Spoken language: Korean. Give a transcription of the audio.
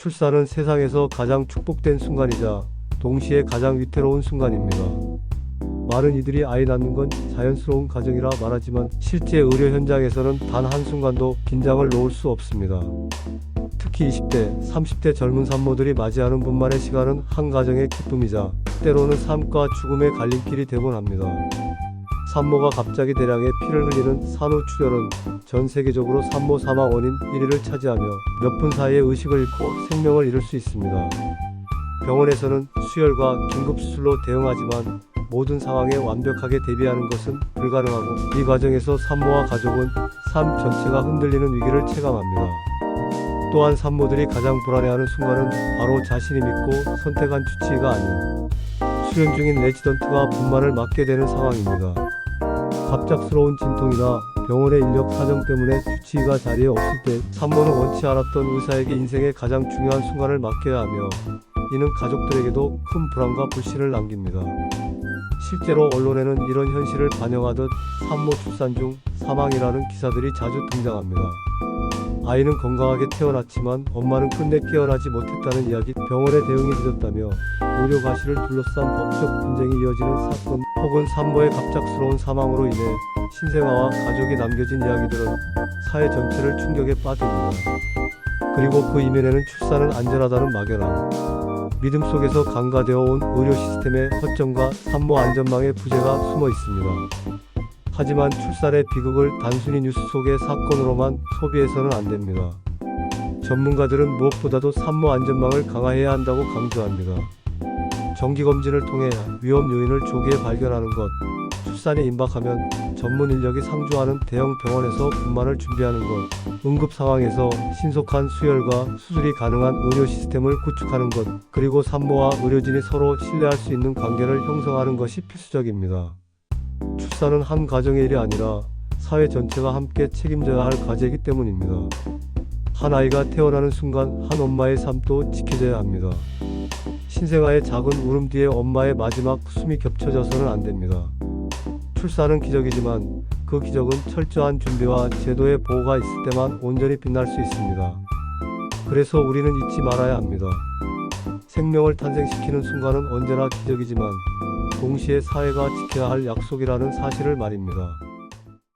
출산은 세상에서 가장 축복된 순간이자 동시에 가장 위태로운 순간입니다. 많은 이들이 아이 낳는 건 자연스러운 과정이라 말하지만 실제 의료 현장에서는 단 한순간도 긴장을 놓을 수 없습니다. 특히 20대, 30대 젊은 산모들이 맞이하는 분만의 시간은 한 가정의 기쁨이자 때로는 삶과 죽음의 갈림길이 되곤 합니다. 산모가 갑자기 대량의 피를 흘리는 산후출혈은 전 세계적으로 산모 사망 원인 1위를 차지하며 몇 분 사이에 의식을 잃고 생명을 잃을 수 있습니다. 병원에서는 수혈과 긴급수술로 대응하지만 모든 상황에 완벽하게 대비하는 것은 불가능하고 이 과정에서 산모와 가족은 삶 전체가 흔들리는 위기를 체감합니다. 또한 산모들이 가장 불안해하는 순간은 바로 자신이 믿고 선택한 주치의가 아닌 수련 중인 레지던트가 분만을 맡게 되는 상황입니다. 갑작스러운 진통이나 병원의 인력 사정 때문에 주치의가 자리에 없을 때 산모는 원치 않았던 의사에게 인생의 가장 중요한 순간을 맡겨야 하며 이는 가족들에게도 큰 불안과 불신을 남깁니다. 실제로 언론에는 이런 현실을 반영하듯 산모 출산 중 사망이라는 기사들이 자주 등장합니다. 아이는 건강하게 태어났지만 엄마는 끝내 깨어나지 못했다는 이야기, 병원의 대응이 늦었다며 의료 과실을 둘러싼 법적 분쟁이 이어지는 사건 혹은 산모의 갑작스러운 사망으로 인해 신생아와 가족이 남겨진 이야기들은 사회 전체를 충격에 빠뜨립니다. 그리고 그 이면에는 출산은 안전하다는 막연함, 믿음 속에서 강화되어 온 의료 시스템의 허점과 산모 안전망의 부재가 숨어 있습니다. 하지만 출산의 비극을 단순히 뉴스 속의 사건으로만 소비해서는 안 됩니다. 전문가들은 무엇보다도 산모 안전망을 강화해야 한다고 강조합니다. 정기검진을 통해 위험 요인을 조기에 발견하는 것, 출산이 임박하면 전문 인력이 상주하는 대형 병원에서 분만을 준비하는 것, 응급 상황에서 신속한 수혈과 수술이 가능한 의료 시스템을 구축하는 것, 그리고 산모와 의료진이 서로 신뢰할 수 있는 관계를 형성하는 것이 필수적입니다. 출산은 한 가정의 일이 아니라 사회 전체가 함께 책임져야 할 과제이기 때문입니다. 한 아이가 태어나는 순간 한 엄마의 삶도 지켜져야 합니다. 신생아의 작은 울음 뒤에 엄마의 마지막 숨이 겹쳐져서는 안 됩니다. 출산은 기적이지만 그 기적은 철저한 준비와 제도의 보호가 있을 때만 온전히 빛날 수 있습니다. 그래서 우리는 잊지 말아야 합니다. 생명을 탄생시키는 순간은 언제나 기적이지만 동시에 사회가 지켜야 할 약속이라는 사실을 말입니다.